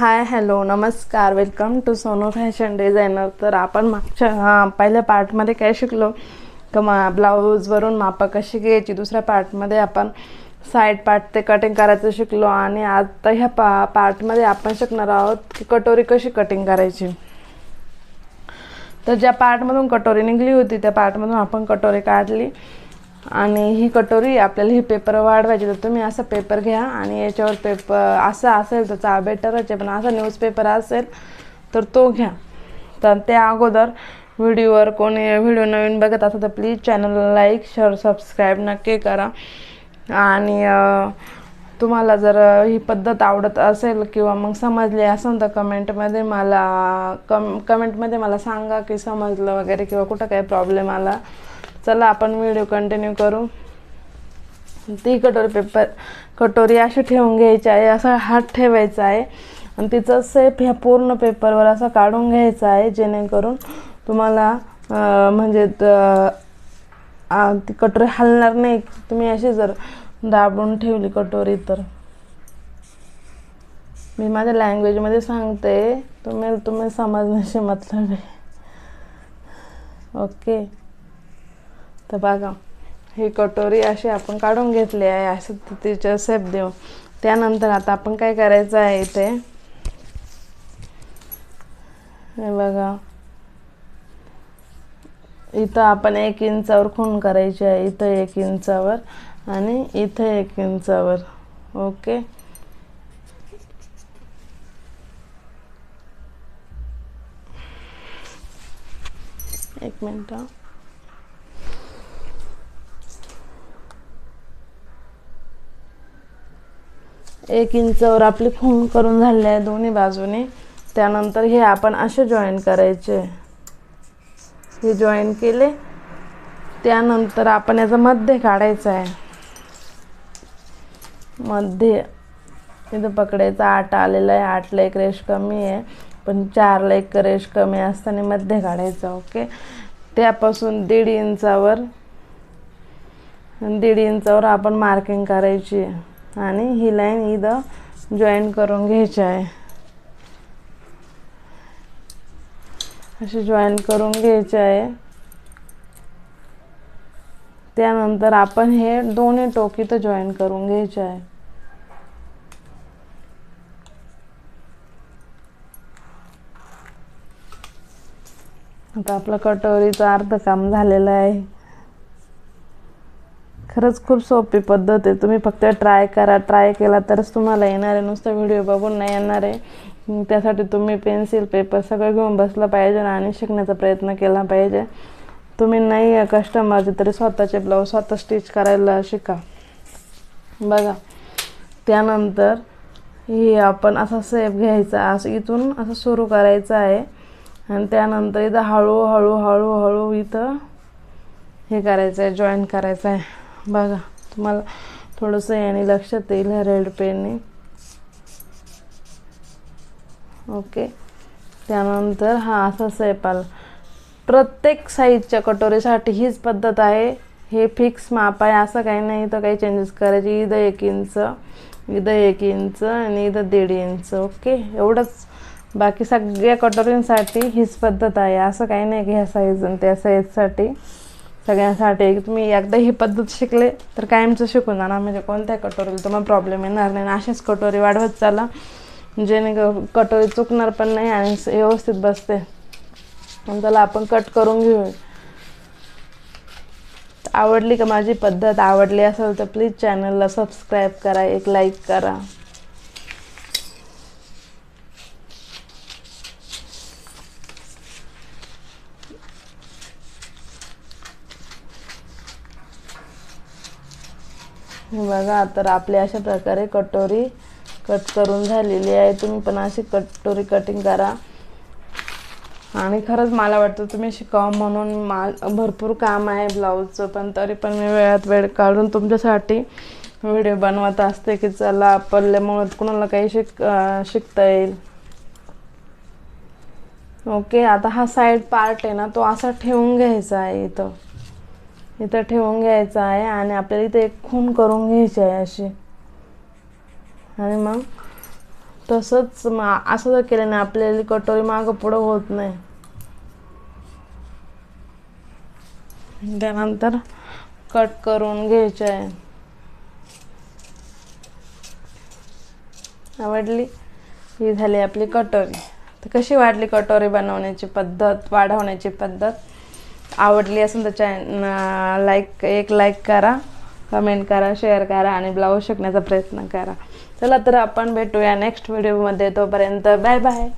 हाय hello नमस्कार. Welcome to Sono fashion designer तर आपण मागच्या हां पहिल्या पार्टमध्ये काय शिकलो? का मा ब्लाऊजवरून मापं कशी घ्यायची? दुसऱ्या पार्टमध्ये आपण साईड पार्ट ते कटिंग करायचं शिकलो. आणि आता ह्या पा पार्टमध्ये आपण शिकणार आहोत की कटोरी कशी कटिंग करायची. तर ज्या पार्टमधून कटोरी निघली होती त्या पार्टमधून आपण कटोरी काढली. आणि ही कटोरी आपल्याला ही पेपर वाढवायची तर तुम्ही असा पेपर घ्या आणि याच्यावर पेपर असा असेल तर चा बेटरच आहे पण असा न्यूजपेपर असेल तर तो घ्या. तर त्या अगोदर व्हिडिओवर कोणी व्हिडिओ नवीन बघत असेल तर प्लीज चॅनलला लाईक शेअर सबस्क्राईब नक्की करा. आणि तुम्हाला जर ही पद्धत आवडत असेल किंवा मग समजली असेल तर कमेंटमध्ये मला कम कमेंटमध्ये मला सांगा की समजलं वगैरे किंवा कुठं काही प्रॉब्लेम आला. चला आपण व्हिडिओ कंटिन्यू करू. ती कटोरी पेपर कटोरी अशी ठेवून घ्यायची आहे असा हात ठेवायचा आहे. आणि तिचं सेप ह्या पूर्ण पेपरवर असा काढून घ्यायचा आहे जेणेकरून तुम्हाला म्हणजे ती कटोरी हलणार नाही. तुम्ही अशी जर दाबून ठेवली कटोरी तर. मी माझ्या लँग्वेजमध्ये सांगते. तुम्ही तुम्ही समजण्याशी मतलब आहे. ओके. तर बघा ही कटोरी अशी आपण काढून घेतली आहे असं तिच्या सेप देऊन. त्यानंतर आता आपण काय करायचं आहे इथे? हे बघा. इथं आपण एक इंचावर खून करायची आहे इथं एक इंचावर आणि इथं एक इंचावर. ओके? एक मिनटं एक इंचावर आपली फोन करून झाले आहे दोन्ही बाजूने. त्यानंतर हे आपण असे जॉईन करायचे. हे जॉईन केले. त्यानंतर आपण याचं मध्य काढायचं आहे. मध्य. इथं पकडायचं. आठ आलेलं आहे. आठला एक रेश कमी आहे. पण चारला एक रेश कमी असताना मध्य काढायचं ओके? त्यापासून दीड इंचावर दीड इंचावर आपण मार्किंग करायची. आहे. आणि ही लाईन इथं जॉईन करून घ्यायची आहे. अशी जॉईन करून घ्यायची आहे. त्यानंतर आपण हे दोन्ही टोकी तर जॉईन करून घ्यायचे आहे. आता आपलं कटोरीचं अर्ध काम झालेलं आहे. खरंच खूप सोपी पद्धत आहे. तुम्ही फक्त ट्राय करा. ट्राय केला तरच तुम्हाला येणार आहे. नुसतं व्हिडिओ बघून नाही येणार आहे. त्यासाठी तुम्ही पेन्सिल पेपर सगळं घेऊन बसलं पाहिजे आणि शिकण्याचा प्रयत्न केला पाहिजे. तुम्ही नाही कस्टमरचे तरी स्वतःचे ब्लाऊज स्वतः स्टिच करायला शिका. बघा. त्यानंतर ही आपण असा सेप घ्यायचा. असं इथून असं सुरू करायचं आहे. आणि त्यानंतर इथं हळूहळू हळूहळू इथं हे करायचं आहे जॉईन करायचं आहे बघा तुम्हाला थोडंसं याने लक्षात येईल ह्या रेड पेनने. ओके. त्यानंतर हा असा सैपाल. प्रत्येक साईजच्या कटोरीसाठी हीच पद्धत आहे. हे फिक्स माप आहे असं काही नाही तर काही चेंजेस करायचे. इथं एक इंच इथं एक इंच आणि इथं दीड इंच ओके. एवढंच. बाकी सगळ्या कटोरींसाठी हीच पद्धत आहे. असं काही नाही की ह्या साईज त्या साईजसाठी सगळ्यांसाठी तुम्ही एकदा ही पद्धत शिकले तर कायमचं शिकून जाणार. म्हणजे कोणत्या कटोरीला तुम्हाला प्रॉब्लेम येणार नाही. आणि अशाच कटोरी वाढवत चाला. जेणेकरून कटोरी चुकणार पण नाही आणि व्यवस्थित बसते. त्याला आपण कट करून घेऊ आवडली का माझी पद्धत? आवडली असेल तर प्लीज चॅनलला सबस्क्राईब करा एक लाईक करा. हो बघा तर आपली अशा प्रकारे कटोरी कट करून झालेली आहे. तुम्ही पण अशी कटोरी कटिंग करा. आणि खरंच मला वाटतं तुम्ही शिकावं म्हणून मा भरपूर काम आहे ब्लाऊजचं पण तरी पण मी वेळात वेळ काढून तुमच्यासाठी व्हिडिओ बनवत असते की चला पडल्यामुळं कुणाला काही शिक शिकता येईल. ओके आता हा साईड पार्ट आहे ना तो असा ठेवून घ्यायचा आहे इथं. इथं ठेवून घ्यायचा आहे आणि आपल्याला इथे एक खून करून घ्यायची आहे अशी. आणि मग तसंच मा असं जर केलं ना आपल्याला कटोरी मागं पुढं होत नाही. त्यानंतर कट करून घ्यायचे आहे. आवडली? ही झाली आपली कटोरी. तर कशी वाटली कटोरी बनवण्याची पद्धत वाढवण्याची पद्धत? आवडली असेल तर चॅन लाईक एक लाईक करा कमेंट करा शेअर करा आणि ब्लाऊज शिकण्याचा प्रयत्न करा. चला तर आपण भेटूया नेक्स्ट व्हिडिओमध्ये तोपर्यंत बाय बाय